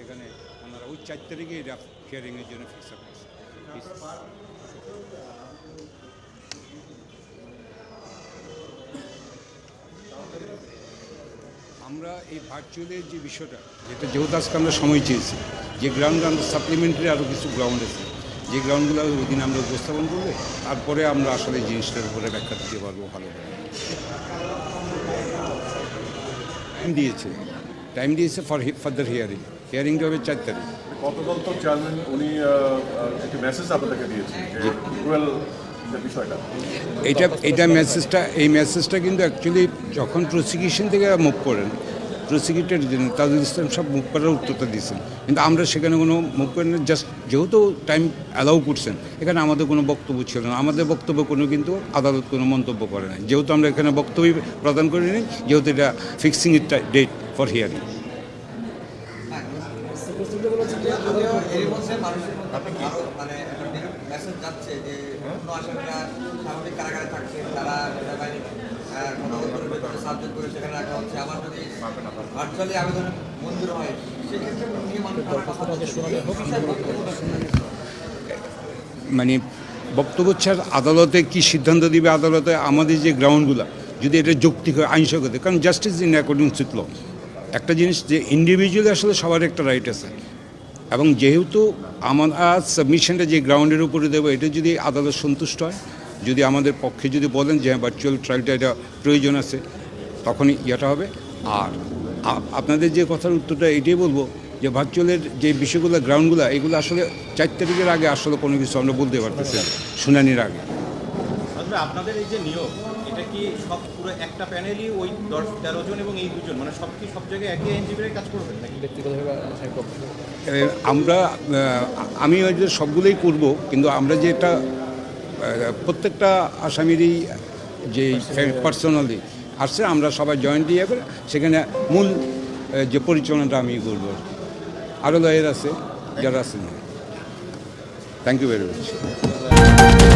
সেখানে ওনারা ওই চার তারিখে এটা হিয়ারিংয়ের জন্য ফিক্স আপ আমরা এই ভার্চুয়ালের যে বিষয়টা, যেটা যেহেতু আজকে আমরা সময় চেয়েছি, যে গ্রাউন্ড আমরা সাপ্লিমেন্টারি আরও কিছু গ্রাউন্ড আছে, যে গ্রাউন্ডগুলো ওই দিন আমরা উপস্থাপন করলে তারপরে আমরা আসলে জিনিসটার উপরে ব্যাখ্যা দিতে পারব ভালো টাইম দিয়েছে। টাইম দিয়েছে ফর ফার্দার হিয়ারিং হিয়ারিংটা হবে চার তারিখ। গতকাল তো চেয়ারম্যান উনি একটি মেসেজ আপনাদেরকে দিয়েছেন যে এইটা এইটা মেসেজটা এই মেসেজটা কিন্তু অ্যাকচুয়ালি যখন প্রসিকিউশন থেকে মুভ করেন প্রসিকিউটর তাজুল ইসলাম সব মুভ করার উত্তরটা দিয়েছেন। কিন্তু আমরা সেখানে কোনো মুভ করেন জাস্ট যেহেতু টাইম অ্যালাউ করছেন এখানে আমাদের কোনো বক্তব্য ছিল না। আমাদের বক্তব্য কোনো কিন্তু আদালত কোনো মন্তব্য করে নাই। যেহেতু আমরা এখানে বক্তব্য প্রদান করি নি যেহেতু এটা fixing it date for hearing মানে হয়? বক্তব্য মানে ছাড় আদালতে কি সিদ্ধান্ত দিবে আদালতে? আমাদের যে গ্রাউন্ডগুলো যদি এটা যৌক্তিক হয় আইনসঙ্গত কারণ justice in according with law একটা জিনিস যে ইন্ডিভিজুয়ালি আসলে সবার একটা রাইট আছে। এবং যেহেতু আমার সাবমিশনটা যে গ্রাউন্ডের উপরে দেবো, এটা যদি আদালত সন্তুষ্ট হয়, যদি আমাদের পক্ষে যদি বলেন যে হ্যাঁ ভার্চুয়াল ট্রায়ালটা এটা প্রয়োজন আছে, তখনই ইয়েটা হবে। আর আপনাদের যে কথার উত্তরটা এটাই বলব যে ভার্চুয়ালের যে বিষয়গুলো গ্রাউন্ডগুলো এগুলো আসলে চার তারিখের আগে আসলে কোনো কিছু আমরা বলতে পারতেছি শুনানির আগে। আসলে আপনাদের এই যে নিয়োগ এটা কি সব পুরো একটা প্যানেলই ওই দশ তেরো জন এবং এই দুজন? মানে সব কি সব জায়গায় একই আইনজীবীরাই কাজ করবেন নাকি? এ, আমরা আমি হয়তো সবগুলোই করব কিন্তু আমরা যে এটা প্রত্যেকটা আসামিরই যে পার্সোনালি আসছে আমরা সবাই জয়েন্ট দিয়ে করে সেখানে মূল যে পরিচালনাটা আমি করব। আর কি। আরও লয়ের আছে যারা আছেন। Thank you very much